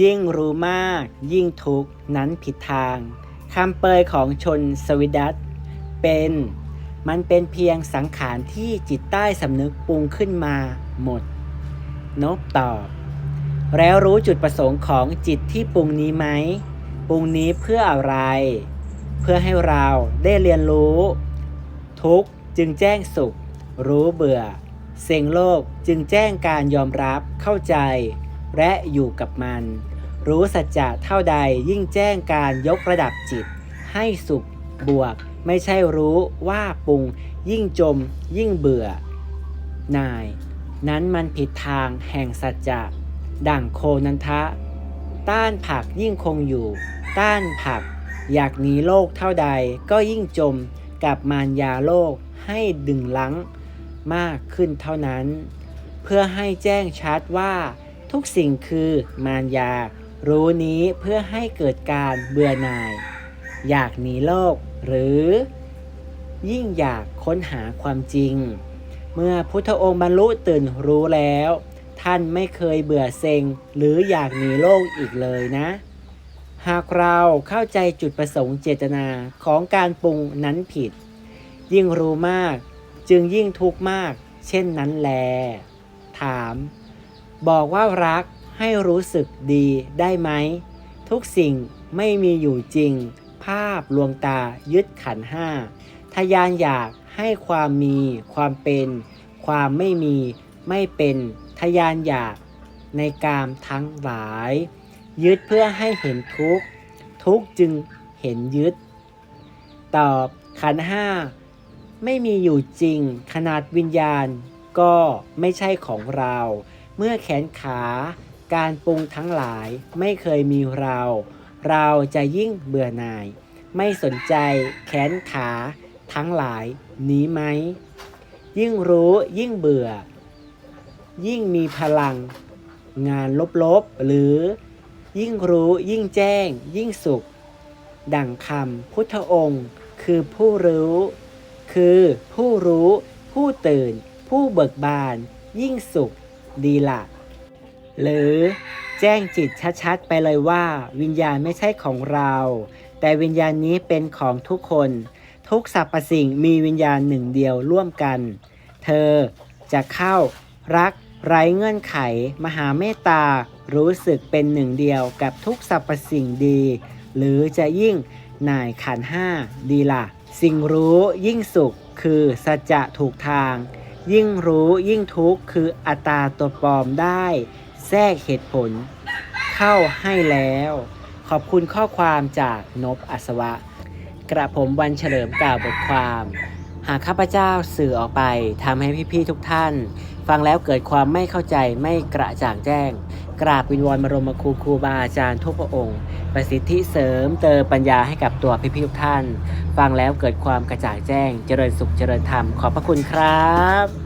ยิ่งรู้มาก ยิ่งทุกข์นั้นผิดทางคำเปยของชนสวิดัตเป็น มันเป็นเพียงสังขารที่จิตใต้สำนึกปรุงขึ้นมาหมดนบตอบ แล้วรู้จุดประสงค์ของจิตที่ปรุงนี้ไหม ปรุงนี้เพื่ออะไร เพื่อให้เราได้เรียนรู้ ทุกจึงแจ้งสุข รู้เบื่อ เสียงโลกจึงแจ้งการยอมรับเข้าใจ และอยู่กับมัน รู้สัจจะเท่าใดยิ่งแจ้งการยกระดับจิต ให้สุขบวก ไม่ใช่รู้ว่าปรุง ยิ่งจม ยิ่งเบื่อ นาย นั้นมันผิดทางแห่งสัจจะดั่งโคนันทะ ต้านผักยิ่งคงอยู่ ต้านผัก อยากหนีโลกเท่าใดก็ยิ่งจมกับมารยาโลกให้ดึงลังมากขึ้นเท่านั้น เพื่อให้แจ้งชัดว่า ทุกสิ่งคือมารยา รู้นี้เพื่อให้เกิดการเบื่อหน่าย อยากหนีโลก หรือ ยิ่งอยากค้นหาความจริง เมื่อพุทธองค์บรรลุตื่นรู้แล้ว ท่านไม่เคยเบื่อเซ็ง หรืออยากหนีโลกอีกเลยนะ หากเราเข้าใจจุดประสงค์เจตนาของการปรุงนั้นผิด ยิ่งรู้มาก จึงยิ่งทุกข์มาก เช่นนั้นแล ถาม บอกว่ารักให้รู้สึกดีได้ไหม ทุกสิ่งไม่มีอยู่จริง ภาพลวงตายึดขันห้าทยานอยากให้ความมี ความเป็น ความไม่มี ไม่เป็นทยานอยากในกามทั้งหลาย ยึดเพื่อให้เห็นทุกข์ทุกจึงเห็นยึด ตอบขันห้าไม่มีอยู่จริง ขนาดวิญญาณก็ไม่ใช่ของเรา เมื่อแขนขาการปรุงทั้งหลายไม่เคยมีเรา เราจะยิ่งเบื่อหน่าย ไม่สนใจแขนขาทั้งหลายนี้ไหม ยิ่งรู้ยิ่งเบื่อ ยิ่งมีพลัง งานลบๆ หรือ ยิ่งรู้ยิ่งแจ้ง ยิ่งสุข ดั่งคำพุทธองค์ คือผู้รู้ คือผู้รู้ ผู้ตื่น ผู้เบิกบาน ยิ่งสุข ดีละหรือแจ้งจิตชัดๆ ไปเลยว่า วิญญาณไม่ใช่ของเรา แต่วิญญาณนี้เป็นของทุกคน ทุกสรรพสิ่งมีวิญญาณหนึ่งเดียวร่วมกัน เธอจะเข้ารักไร้เงื่อนไข มหาเมตตา รู้สึกเป็นหนึ่งเดียวกับทุกสรรพสิ่งดี หรือจะยิ่งนายขันห้าดีละ่ะ สิ่งรู้ยิ่งสุขคือสัจจะถูกทาง ยิ่งรู้ยิ่งทุกข์คืออัตราตัวปลอมได้ แทรกเหตุผล เข้าให้แล้ว ขอบคุณข้อความจากนบอัศวะ กระผมวันเฉลิมกล่าวบทความ หากข้าพเจ้าสื่อออกไปทำให้พี่ๆทุกท่าน ฟังแล้วเกิดความไม่เข้าใจไม่กระจ่างแจ้ง กราบวิงวอนบรมครูครูบาอาจารย์ทุกพระองค์ ประสิทธิเสริมเติมปัญญาให้กับตัวพี่ๆทุกท่าน ฟังแล้วเกิดความกระจ่างแจ้ง เจริญสุขเจริญธรรมขอบพระคุณครับ